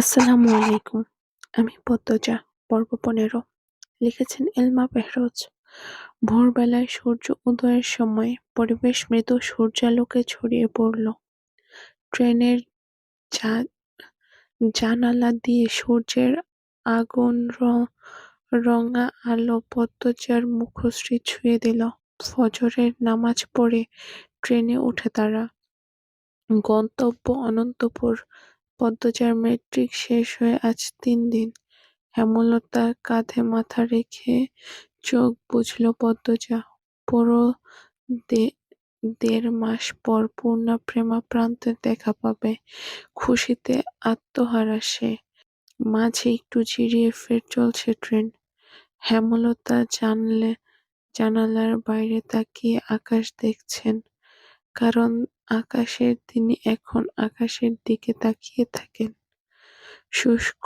আসসালামু আলাইকুম। আমি পদ্মজা, পর্ব পনেরো। লিখেছেন এলমা বেহরোজ ভোরবেলায় সূর্য উদয়ের সময় পরিবেশ মৃদু সূর্যালোকে ছড়িয়ে পড়ল। ট্রেনের জানালা দিয়ে সূর্যের আগুন রঙা আলো পদ্মজার মুখশ্রী ছুঁয়ে দিল। ফজরের নামাজ পড়ে ট্রেনে উঠে তারা। গন্তব্য অনন্তপুর পদ্মজার ম্যাট্রিক শেষ হয়ে আজ তিন দিন। হেমলতা কাঁধে মাথা রেখে চোখ বুঝল পদ্মজা। পুরো দেড় মাস পর পূর্ণা প্রেমাপ্রান্তে দেখা পাবে। খুশিতে আত্মহারা সে। মাঝে একটু জিরিয়ে ফের চলছে ট্রেন। হেমলতা জানলে, জানালার বাইরে তাকিয়ে আকাশ দেখছেন। কারণ আকাশের তিনি এখন আকাশের দিকে তাকিয়ে থাকেন। শুষ্ক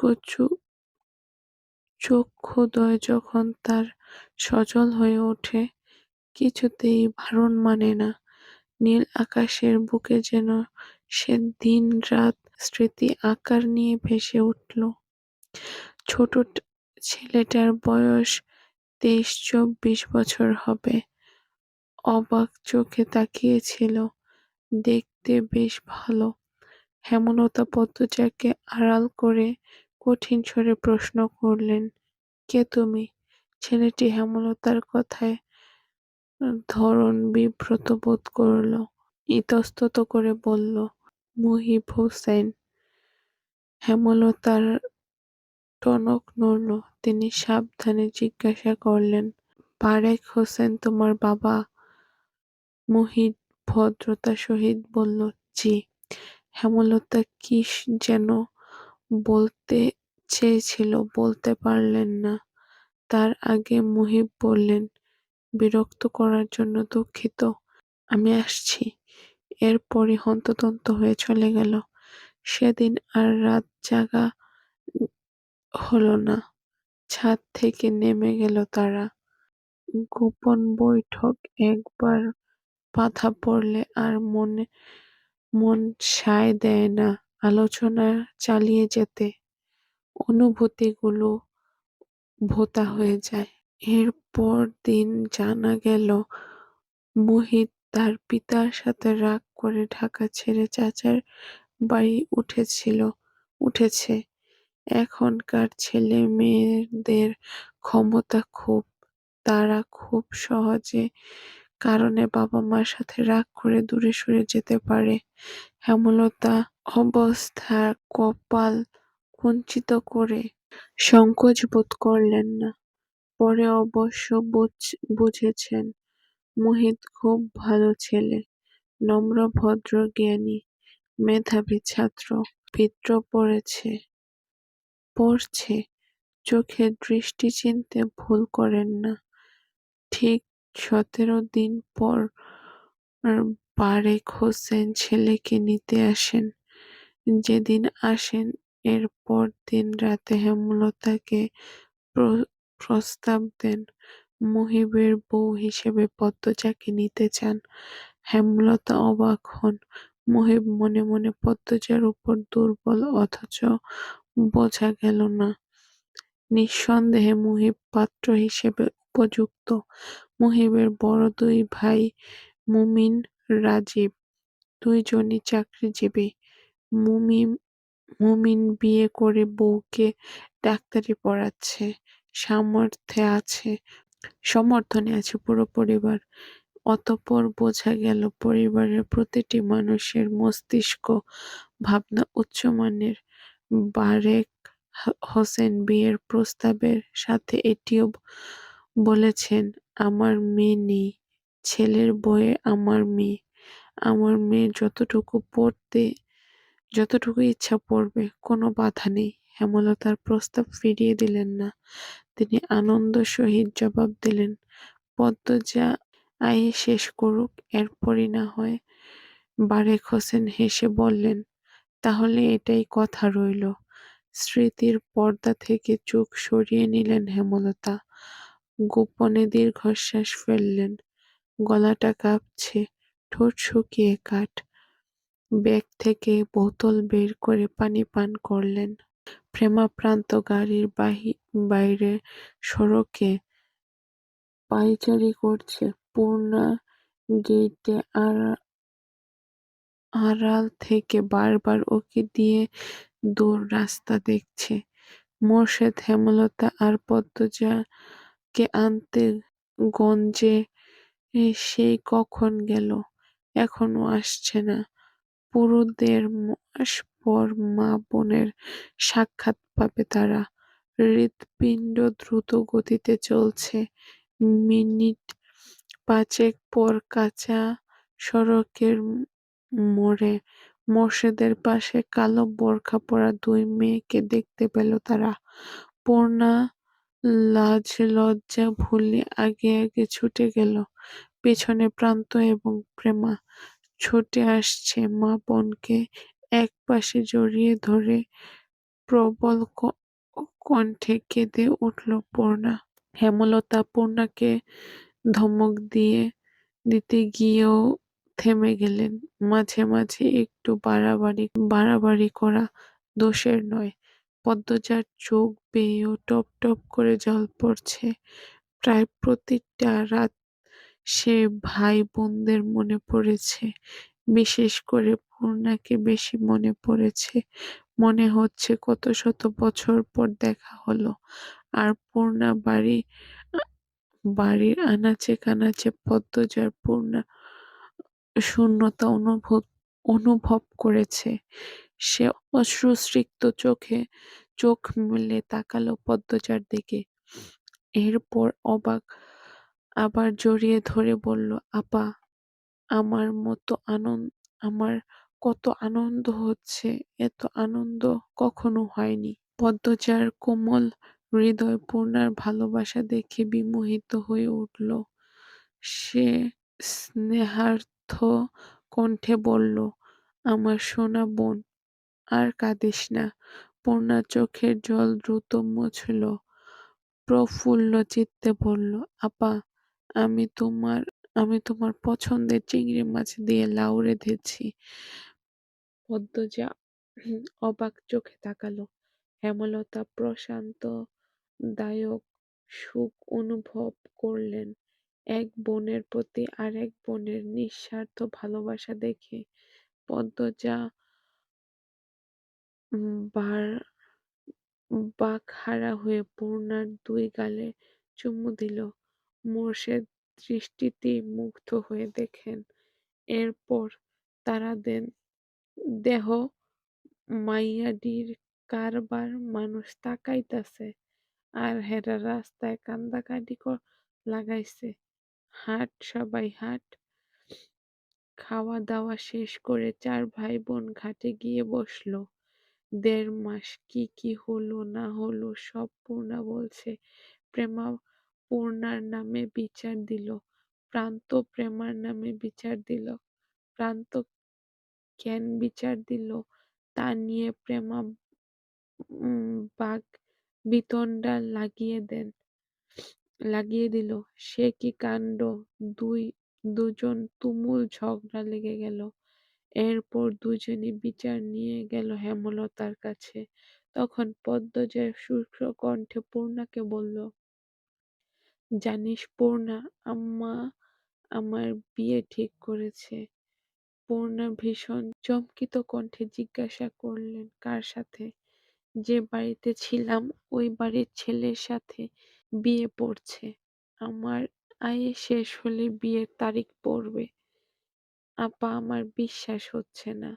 চক্ষুদ্বয় যখন তার সজল হয়ে ওঠে, কিছুতেই ভারণ মানে না। নীল আকাশের বুকে যেন সে দিন-রাত স্মৃতি আকার নিয়ে ভেসে উঠল। ছোট ছেলেটার বয়স তেইশ-চব্বিশ বছর হবে। অবাক চোখে তাকিয়েছিল। দেখতে বেশ ভালো। হেমলতা পদ্মজাকে আড়াল করে কঠিন স্বরে প্রশ্ন করলেন, কে তুমি? ছেলেটি হেমলতার কথায় ধরন বিব্রত বোধ করল। ইতস্তত করে বলল, মুহিব হোসেন। হেমলতার টনক নড়ল। তিনি সাবধানে জিজ্ঞাসা করলেন, বারেক হোসেন তোমার বাবা? মুহিব ভদ্রতার সহিত বলল, জি। হেমলতা কী যেন বলতে চেয়েছিল, বলতে পারলেন না। তার আগে মুহিব বললেন, বিরক্ত করার জন্য দুঃখিত, আমি আসছি। এরপরই হন্তদন্ত হয়ে চলে গেল। সেদিন আর রাত জাগা হল না। ছাদ থেকে নেমে গেল তারা। গোপন বৈঠক একবার বাধা পড়লে আর মনে, মন সায় দেয় না আলোচনা চালিয়ে যেতে। অনুভূতিগুলো ভোতা হয়ে যায়। এর পর দিন জানা গেল, মুহিত তার পিতার সাথে রাগ করে ঢাকা ছেড়ে চাচার বাড়ি উঠেছিল, উঠেছে। এখনকার ছেলে-মেয়েদের ক্ষমতা খুব। তারা খুব সহজে কারণে বাবা-মার সাথে রাগ করে দূরে সরে যেতে পারে। হেমলতা অবস্থার কপাল কুঞ্চিত করে সংকোচ বোধ করলেন না। পরে অবশ্য বুঝেছেন, মুহিত খুব ভালো ছেলে, নম্র ভদ্র জ্ঞানী, মেধাবী ছাত্র। ভিত্র পড়ছে, চোখের দৃষ্টি চিনতে ভুল করেন না। ঠিক সতেরো দিন পর বারেক হোসেন ছেলেকে নিতে আসেন। যেদিন আসেন এর পর দিন রাতে হেমলতাকে প্রস্তাব দেন, মুহিবের বউ হিসেবে পদ্মজাকে নিতে চান। হেমলতা অবাক হন। মুহিব মনে মনে পদ্মজার উপর দুর্বল অথচ বোঝা গেল না। নিঃসন্দেহে মুহিব পাত্র হিসেবে উপযুক্ত। মুহিবের বড় দুই ভাই মুমিন, রাজীব, দুইজনই চাকরিজীবী। মুমিন বিয়ে করে বউকে ডাক্তারি পড়াচ্ছে। সামর্থ্যে আছে সমর্থনে আছে পুরো পরিবার। অতঃপর বোঝা গেল পরিবারের প্রতিটি মানুষের মস্তিষ্ক ভাবনা উচ্চমানের। বারেক হোসেন বিয়ের প্রস্তাবের সাথে এটিও বলেছেন, আমার মেয়ে নেই, ছেলের বয়ে আমার মেয়ে। আমার মেয়ে যতটুকু পড়তে যতটুকু ইচ্ছা পড়বে, কোনো বাধা নেই। হেমলতার প্রস্তাব ফিরিয়ে দিলেন না। তিনি আনন্দ সহিত জবাব দিলেন, পদ্মজা আয়ে শেষ করুক, এরপরই না হয়। বারেক হোসেন হেসে বললেন, তাহলে এটাই কথা রইল। স্মৃতির পর্দা থেকে চোখ সরিয়ে নিলেন হেমলতা। গোপনে দীর্ঘশ্বাস ফেললেন। গলাটা কাঁপছে, ঠোঁট শুকিয়ে কাঠ। ব্যাগ থেকে বোতল বের করে পানি পান করলেন। প্রেমাপ্রান্ত গাড়ির বাইরে সড়কে পায়চারি করছে পূর্ণা গেইটে আড়াল থেকে বারবার ওকে দিয়ে দূর রাস্তা দেখছে মোর্শেদ হেমলতা আর পদ্মজাকে আনতে গঞ্জে সেই কখন গেল? এখনও আসছে না। পুরো দেড় মাস পর মা বোনের সাক্ষাৎ পাবে তারা। হৃৎপিণ্ড দ্রুত গতিতে চলছে। মিনিট পাঁচেক পর কাঁচা সড়কের মোড়ে মোর্শেদের পাশে কালো বোরখা পরা দুই মেয়েকে দেখতে পেল তারা। পূর্ণা লাজ লজ্জা ভুলে আগে আগে ছুটে গেল। পেছনে প্রান্ত এবং প্রেমা ছুটে আসছে। মা বোনকে এক পাশে জড়িয়ে ধরে প্রবল কণ্ঠে কেঁদে উঠল পূর্ণা। হেমলতা পূর্ণাকে ধমক দিয়ে দিতে গিয়েও থেমে গেলেন। মাঝে মাঝে একটু বাড়াবাড়ি বাড়াবাড়ি করা দোষের নয়। পদ্মজার চোখ বেয়েও টপ টপ করে জল পড়ছে। প্রায় প্রতিটা রাত সে ভাই বোনদের মনে পড়েছে। বিশেষ করে পূর্ণাকে বেশি মনে পড়েছে। মনে হচ্ছে কত শত বছর পর দেখা হলো। আর পূর্ণা বাড়ি, বাড়ির আনাচে কানাচে পদ্মজার পূর্ণা শূন্যতা অনুভব অনুভব করেছে। সে অশ্রুসিক্ত চোখে চোখ মেলে তাকালো পদ্মজার দিকে। এরপর অবাক আবার জড়িয়ে ধরে বলল, আপা, আমার মতো আনন্দ, আমার কত আনন্দ হচ্ছে, এত আনন্দ কখনো হয়নি। পদ্মজার কোমল হৃদয় পূর্ণার ভালোবাসা দেখে বিমোহিত হয়ে উঠল। সে স্নেহার্থ কণ্ঠে বলল, আমার সোনা বোন আর কাঁদিস না। পূর্ণা চোখের জল দ্রুত মুছল, প্রফুল্ল চিত্তে বলল, আপা, আমি তোমার আমি তোমার পছন্দের চিংড়ি মাছ দিয়ে লাউ রেঁধেছি পদ্মজা অবাক চোখে তাকালো। হেমলতা প্রশান্ত দায়ক সুখ অনুভব করলেন, এক বোনের প্রতি আরেক বোনের নিঃস্বার্থ ভালোবাসা দেখে। পদ্মজা বার, বাকহারা হয়ে পূর্ণার দুই গালে চুমু দিল। মোর্শেদ দৃষ্টিতে মুগ্ধ হয়ে দেখেন। এরপর তারা দেন, দেহ মাইয়াডির কারবার মানুষ তাকাইতাছে, আর হেরা রাস্তায় কান্দাকাটি লাগাইছে। হাট, সবাই হাট। খাওয়া দাওয়া শেষ করে চার ভাই বোন ঘাটে গিয়ে বসল। দেড় মাস কি কি হলো, না হলো, সব পূর্ণা বলছে। প্রেমা পূর্ণার নামে বিচার দিল। প্রান্ত প্রেমার নামে বিচার দিল। প্রান্ত কেন বিচার দিল? তা নিয়ে প্রেমা বাঘ বিতণ্ডা লাগিয়ে দেন, লাগিয়ে দিল। সে কি কাণ্ড? দুই, দুজন তুমুল ঝগড়া লেগে গেল। এরপর দুজনে বিচার নিয়ে গেল হেমলতার কাছে। তখন পদ্মজা শুষ্ক কণ্ঠে পূর্ণাকে বলল, জানিস পূর্ণা, আম্মা আমার বিয়ে ঠিক করেছে। পূর্ণা ভীষণ চমকিত কণ্ঠে জিজ্ঞাসা করলেন, কার সাথে? যে বাড়িতে ছিলাম, ওই বাড়ির ছেলের সাথে বিয়ে পড়ছে। আমার আয়ে শেষ হলে বিয়ের তারিখ পড়বে। আপা আমার বিশ্বাস হচ্ছে না।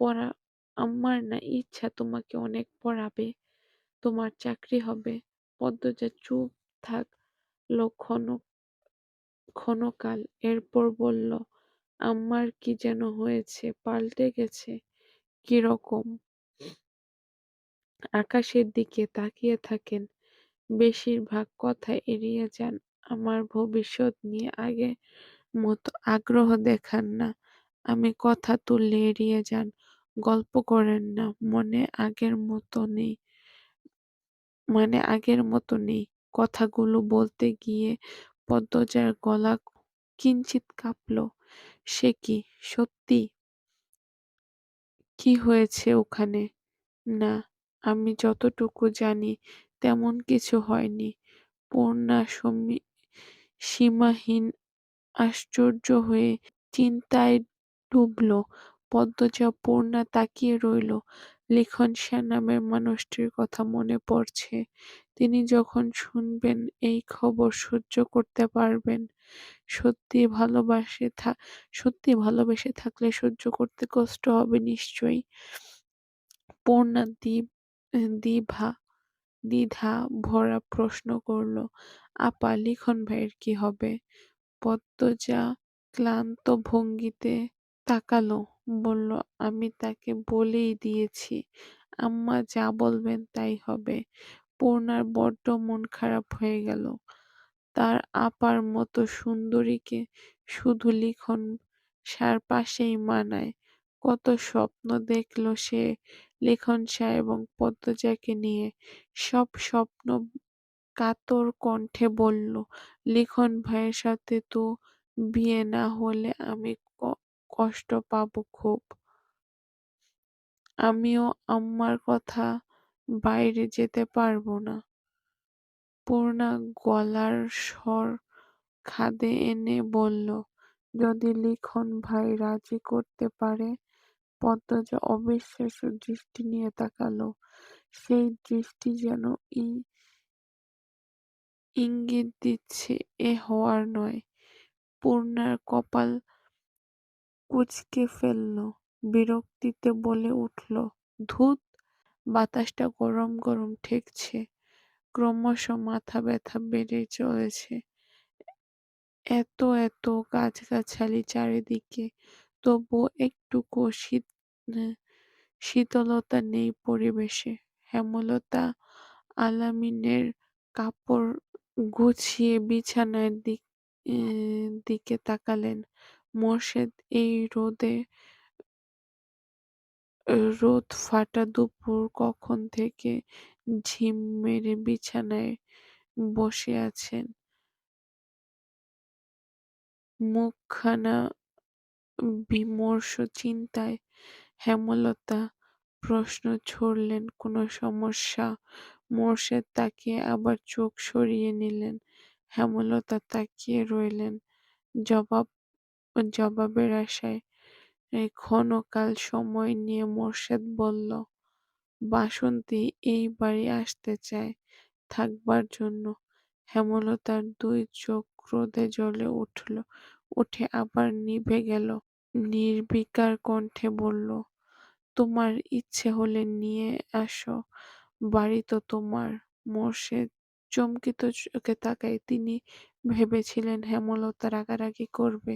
পড়া, আমার না ইচ্ছা তোমাকে অনেক পড়াবে। তোমার চাকরি হবে। পদ্মজা চুপ থাকল ক্ষণ ক্ষণকাল। এরপর বলল, আমার কি যেন হয়েছে? পাল্টে গেছে? কীরকম আকাশের দিকে তাকিয়ে থাকেন। বেশিরভাগ কথা এড়িয়ে যান। আমার ভবিষ্যৎ নিয়ে আগের মতো আগ্রহ দেখান না। আমি কথা তুললে এড়িয়ে যান, গল্প করেন না, মনে আগের মতো নেই। মানে আগের মতো নেই। কথাগুলো বলতে গিয়ে পদ্মজার গলা কিঞ্চিৎ কাঁপল। সে কি, সত্যি? কি হয়েছে ওখানে? না, আমি যতটুকু জানি তেমন কিছু হয়নি। পূর্ণা সীমাহীন আশ্চর্য হয়ে চিন্তায় ডুবল। পদ্মজা পূর্ণা তাকিয়ে রইল। লিখন সেন নামের মানুষটির কথা মনে পড়ছে। তিনি যখন শুনবেন এই খবর সহ্য করতে পারবেন? সত্যি ভালোবাসে সত্যি ভালোবেসে থাকলে সহ্য করতে কষ্ট হবে নিশ্চয়ই। পূর্ণা দ্বিভা দ্বিধা ভরা প্রশ্ন করল, আপা লিখন ভাইয়ের কি হবে? পদ্মজা ক্লান্ত ভঙ্গিতে তাকালো, বলল, আমি তাকে বলেই দিয়েছি, আম্মা যা বলবেন তাই হবে। পূর্ণার বড্ড মন খারাপ হয়ে গেল। তার আপার মতো সুন্দরীকে শুধু লিখন সার পাশেই মানায়। কত স্বপ্ন দেখল সে লিখন শাহ এবং পদ্মজাকে নিয়ে। সব স্বপ্ন কাতর কণ্ঠে বলল, লিখন ভাইয়ের সাথে তো বিয়ে না হলে আমি কষ্ট পাব খুব। আমিও আম্মার কথা বাইরে যেতে পারব না। পূর্ণা গলার স্বর খাদে এনে বলল, যদি লিখন ভাই রাজি করতে পারে? পদ্মজা অবিশ্বাস্য দৃষ্টি নিয়ে তাকাল। সেই দৃষ্টি যেন ইঙ্গিত দিচ্ছে এ হওয়ার নয়। পূর্ণার কপাল কুঁচকে ফেলল। বিরক্তিতে বলে উঠল, ধুত, বাতাসটা গরম গরম ঠেকছে। ক্রমশ মাথা ব্যথা বেড়ে চলেছে। এত এত গাছগাছালি চারিদিকে, তবুও একটুকু শীতলতা নেই পরিবেশে। হেমলতা আলামিনের কাপড় গুছিয়ে বিছানার দিকে তাকালেন। মোর্শেদ এই রোদে রোদ-ফাটা দুপুর কখন থেকে ঝিম মেরে বিছানায় বসে আছেন। মুখখানা বিমর্ষ চিন্তায়। হেমলতা প্রশ্ন ছুড়লেন, কোনো সমস্যা? মোর্শেদ তাকিয়ে আবার চোখ সরিয়ে নিলেন। হেমলতা তাকিয়ে রইলেন জবাব জবাবের আশায়। ক্ষণকাল সময় নিয়ে মোর্শেদ বলল, বাসন্তী এই বাড়ি আসতে চায় থাকবার জন্য। হেমলতার দুই চোখ ক্রোধে জ্বলে উঠল উঠে আবার নিভে গেল। নির্বিকার কণ্ঠে বলল, তোমার ইচ্ছে হলে নিয়ে আসো, বাড়ি তো তোমার। মোর্শেদ চমকিত চোখে তাকায়। তিনি ভেবেছিলেন হেমলতা রাগারাগি করবে।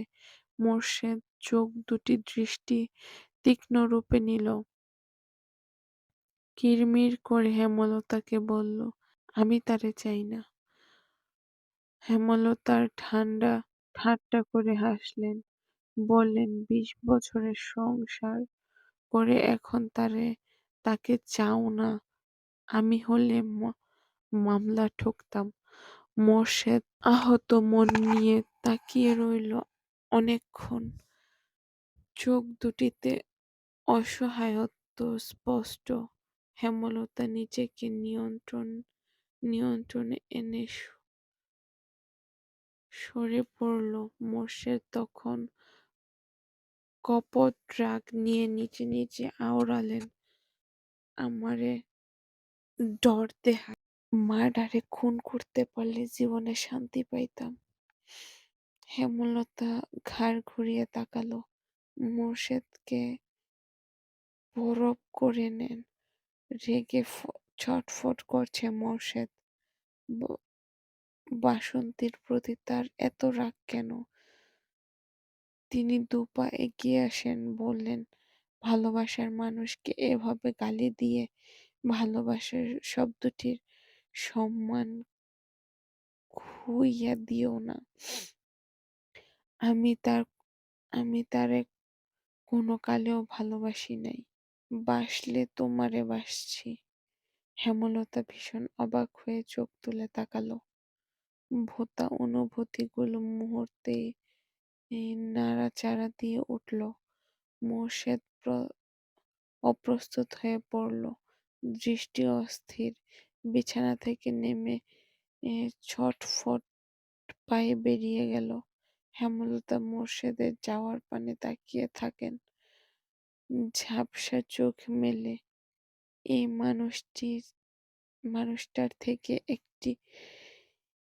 মোর্শেদ চোখ দুটি দৃষ্টি তীক্ষ্ণ রূপে নিল। কিরমির করে হেমলতাকে বলল, আমি তারে চাই না। হেমলতার ঠান্ডা ঠাট্টা করে হাসলেন। বললেন, বিশ বছরের সংসার করে এখন তারে তাকে চাও না? আমি হলে মামলা ঠুকতাম। মোর্শেদ আহত মন নিয়ে তাকিয়ে রইল অনেকক্ষণ। চোখ দুটিতে অসহায়ত্ব স্পষ্ট। হেমলতা নিজেকে নিয়ন্ত্রণ নিয়ন্ত্রণে এনে সরে পড়ল। মোর্শেদ তখন কপট রাগ নিয়ে নিচে নিচে আওড়ালেন, আমারে ডর দেহায়। মার্ডারে খুন করতে পারলে জীবনে শান্তি পাইতাম। হেমলতা ঘাড় ঘুরিয়ে তাকালো। মোর্শেদকে বরফ করে নেন। রেগে ছটফট করছে মোর্শেদ। বাসন্তীর প্রতি তার এত রাগ কেন? তিনি দুপা এগিয়ে আসেন, বললেন, ভালোবাসার মানুষকে এভাবে গালি দিয়ে ভালোবাসা শব্দটির সম্মান খুইয়ে দিও না। আমি তারে কোনো কালেও ভালোবাসি নাই। বাসলে তোমারে বাসছি। হেমলতা ভীষণ অবাক হয়ে চোখ তুলে তাকাল। ভোঁতা অনুভূতিগুলো মুহূর্তেই নাড়াচাড়া দিয়ে উঠল। মোর্শেদ অপ্রস্তুত হয়ে পড়ল। দৃষ্টি অস্থির। বিছানা থেকে নেমে ছটফট পায়ে বেরিয়ে গেল। হেমলতা মোর্শেদের যাওয়ার পানে তাকিয়ে থাকেন। ঝাপসা চোখ মেলে এই মানুষটির মানুষটার থেকে একটি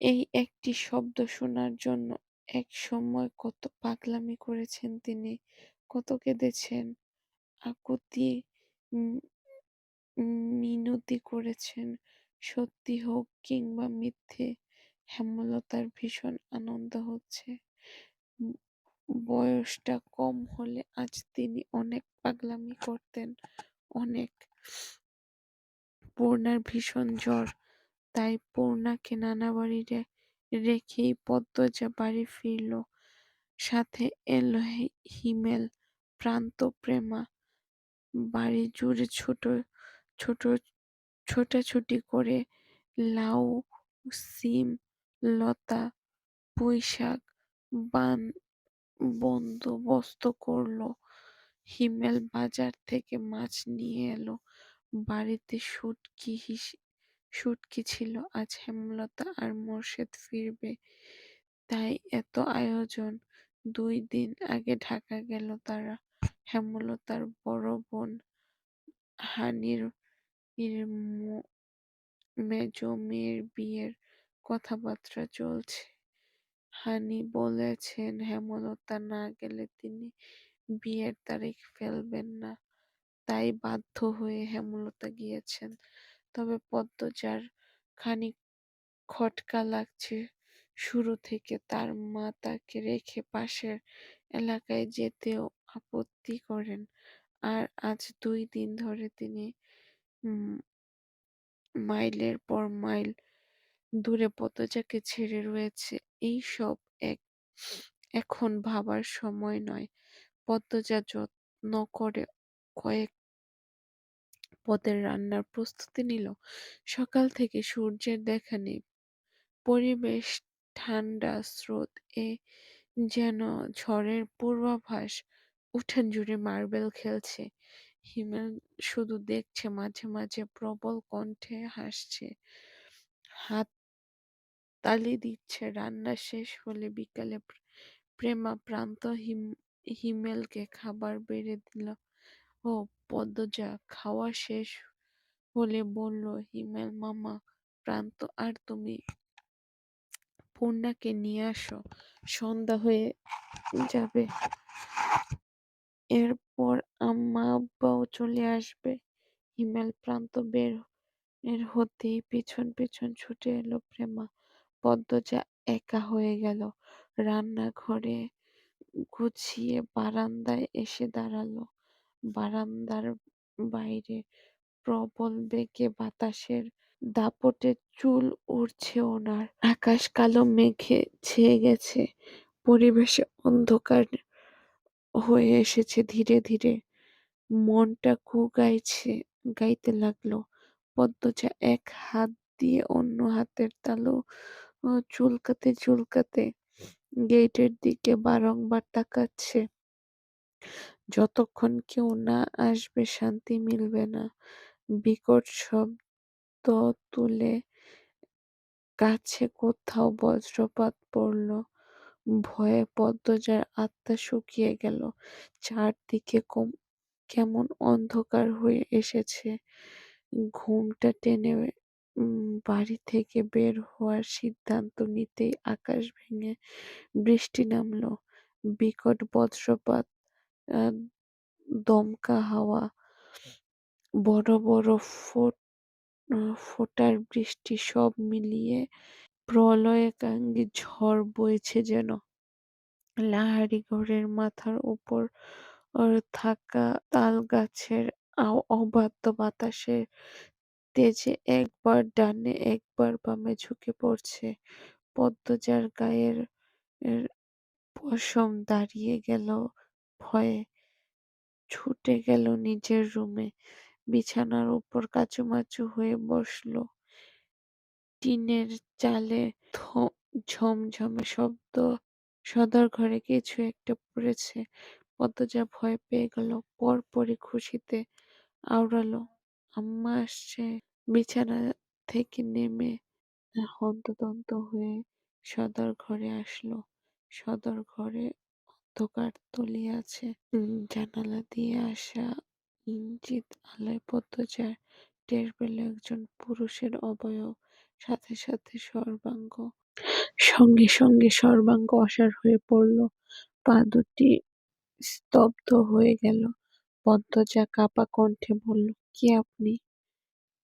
এই একটি শব্দ শোনার জন্য এক সময় কত পাগলামি করেছেন তিনি, কত কেঁদেছেন, আকুতি মিনতি করেছেন। সত্যি হোক কিংবা মিথ্যে, হেমলতার ভীষণ আনন্দ হচ্ছে। বয়সটা কম হলে আজ তিনি অনেক পাগলামি করতেন, অনেক। পূর্ণার ভীষণ জ্বর, তাই পূর্ণাকে নানাবাড়ি রেখেই পদ্মজা বাড়ি ফিরল। সাথে এল হিমেল, প্রান্ত, প্রেমা। বাড়ি জুড়ে ছোট ছোট ছোটাছুটি করে লাউ, সিম, লতা, পুঁইশাক বান বন্দোবস্ত করল। হিমেল বাজার থেকে মাছ নিয়ে এলো বাড়িতে শুটকি শুটকি ছিল। আজ হেমলতা আর মোর্শেদ ফিরবে, তাই এত আয়োজন। দুই দিন আগে ঢাকা গেল তারা। হেমলতার বড় বোন হানির মেজো মেয়ের বিয়ের কথাবার্তা চলছে। হানি বলেছেন হেমলতা না গেলে তিনি বিয়ের তারিখ ফেলবেন না, তাই বাধ্য হয়ে হেমলতা গিয়েছেন। তবে পদ্মজার খানিক খটকা লাগছে শুরু থেকে তার মা তাকে রেখে পাশের এলাকায় যেতেও আপত্তি করেন। আর আজ দুই দিন ধরে তিনি মাইলের পর মাইল দূরে পদ্মজাকে ছেড়ে রয়েছে। এই সব এখন ভাবার সময় নয়। পদ্মজা যত্ন করে কয়েক পদের রান্নার প্রস্তুতি নিল। সকাল থেকে সূর্যের দেখা নেই। পরিবেশ ঠাণ্ডা, স্রোত এ যেন ঝড়ের পূর্বাভাস। উঠান জুড়ে মার্বেল খেলছে। হিমেল শুধু দেখছে, মাঝে মাঝে প্রবল কণ্ঠে হাসছে, হাত তালি দিচ্ছে। রান্না শেষ হলে বিকালে প্রেমা প্রান্ত হিমেলকে খাবার বেড়ে দিল। ও পদ্মজা খাওয়া শেষ হলে বলল, হিমেল মামা, প্রান্ত আর তুমি পূর্ণাকে নিয়ে আসো, সন্ধ্যা হয়ে যাবে। এরপর আম্মা, আব্বাও চলে আসবে। হিমেল প্রান্ত বের হতেই পেছন পেছন ছুটে এল প্রেমা। পদ্মজা একা হয়ে গেল। রান্নাঘরে গুছিয়ে বারান্দায় এসে দাঁড়াল। বারান্দার বাইরে প্রবল বেগে বাতাসের দাপটে চুল উড়ছে ওনার। আকাশ কালো মেঘে ছেয়ে গেছে। পরিবেশে অন্ধকার হয়ে এসেছে ধীরে ধীরে। মনটা কু গাইছে, গাইতে লাগল। পদ্মজা এক হাত দিয়ে অন্য হাতের তালু চুলকাতে চুলকাতে গেইটের দিকে বারংবার তাকাচ্ছে। যতক্ষণ কেউ না আসবে, শান্তি মিলবে না। বিকট শব্দ তুলে কাছে কোথাও বজ্রপাত পড়ল। ভয়ে পদ্মজার আত্মা শুকিয়ে গেল। চারদিকে কেমন অন্ধকার হয়ে এসেছে। ঘুমটা টেনে বাড়ি থেকে বের হওয়ার সিদ্ধান্ত নিতেই আকাশ ভেঙে বৃষ্টি নামল। বিকট বজ্রপাত, দমকা হাওয়া, বড় বড় ফোঁটার বৃষ্টি সব মিলিয়ে প্রলয়ঙ্কারী ঝড় বইছে যেন। লাহারি ঘরের মাথার উপর থাকা তাল তালগাছের অবাধ্য বাতাসের তেজে একবার ডানে একবার বামে ঝুঁকে পড়ছে। পদ্মজার গায়ের পশম দাঁড়িয়ে গেল ভয়ে। ছুটে গেল নিজের রুমে। বিছানার উপর কাচুমাচু হয়ে বসল। টিনের চালে ঝমঝমে শব্দ। সদর ঘরে কিছু একটা পড়েছে। পদ্মজা ভয় পেয়ে গেল। পরপরই খুশিতে আওড়াল। আম্মা আসছে বিছানা থেকে নেমে হন্তদন্ত হয়ে সদর ঘরে আসলো সদর ঘরে অন্ধকার তলিয়ে আছে জানালা দিয়ে আসা ইঞ্চিত আলোয় পদ্মচার টের পেল একজন পুরুষের অবয়ব সাথে সাথে সর্বাঙ্গ। সঙ্গে সঙ্গে সর্বাঙ্গ অসাড় হয়ে পড়ল। পা দুটি স্তব্ধ হয়ে গেল। পদ্মজা কাপা কণ্ঠে বলল, কি আপনি?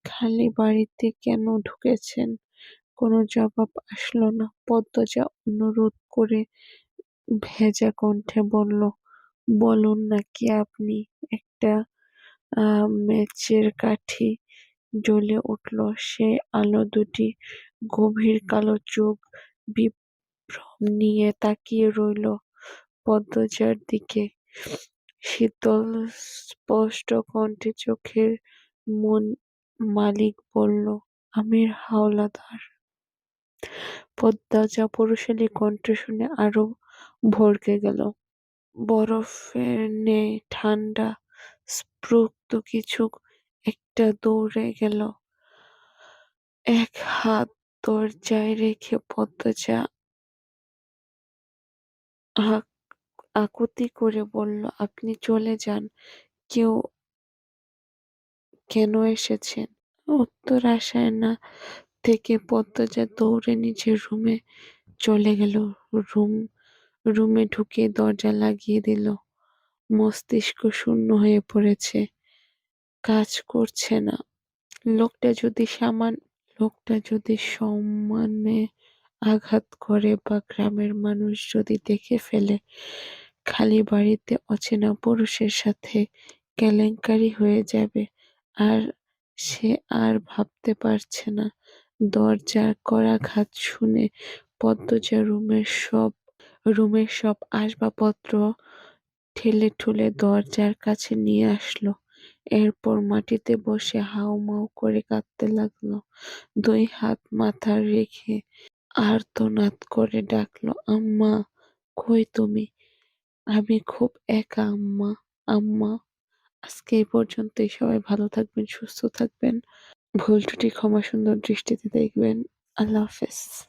খালি বাড়িতে কেন ঢুকেছেন? কোনো জবাব আসলো না। পদ্মজা অনুরোধ করে ভেজা কণ্ঠে বলল, বলুন না কি আপনি? একটা মেচের কাঠি জ্বলে উঠল সে আলো দুটি, গভীর কালো চোখ বিভ্রম নিয়ে তাকিয়ে রইল পদ্মজার দিকে। শীতল, স্পষ্ট কণ্ঠে চোখের মালিক বলল, আমির হাওলাদার। পদ্মজা পুরুষালী কণ্ঠ শুনে আরও ভড়কে গেল। বরফের ন্যায় ঠান্ডা, স্ফূর্ত কিছু একটা দৌড়ে গেল। এক হাত দরজায় রেখে পদ্মজা আকুতি করে বলল, আপনি চলে যান। কেউ কেন এসেছেন? উত্তর আসায় না থেকে পদ্মজা দৌড়ে নিজের রুমে চলে গেল। রুম, রুমে ঢুকে দরজা লাগিয়ে দিল। মস্তিষ্ক শূন্য হয়ে পড়েছে। কাজ করছে না। লোকটা যদি সামান, লোকটা যদি সম্মানে আঘাত করে বা গ্রামের মানুষ যদি দেখে ফেলে, খালি বাড়িতে অচেনা পুরুষের সাথে কেলেঙ্কারি হয়ে যাবে আর সে আর ভাবতে পারছে না। দরজার করাঘাত শুনে পদ্মজা রুমের সব রুমের সব আসবাবপত্র ঠেলে ঠুলে দরজার কাছে নিয়ে আসলো। এরপর মাটিতে বসে হাউমাউ করে কাঁদতে লাগল। দুই হাত মাথার রেখে আর্তনাদ করে ডাকলো, আম্মা, কই তুমি? আমি খুব একা, আম্মা আম্মা। আজকে এই পর্যন্তই। সবাই ভালো থাকবেন, সুস্থ থাকবেন। ভুল ত্রুটি ক্ষমা সুন্দর দৃষ্টিতে দেখবেন। আল্লাহ হাফেজ।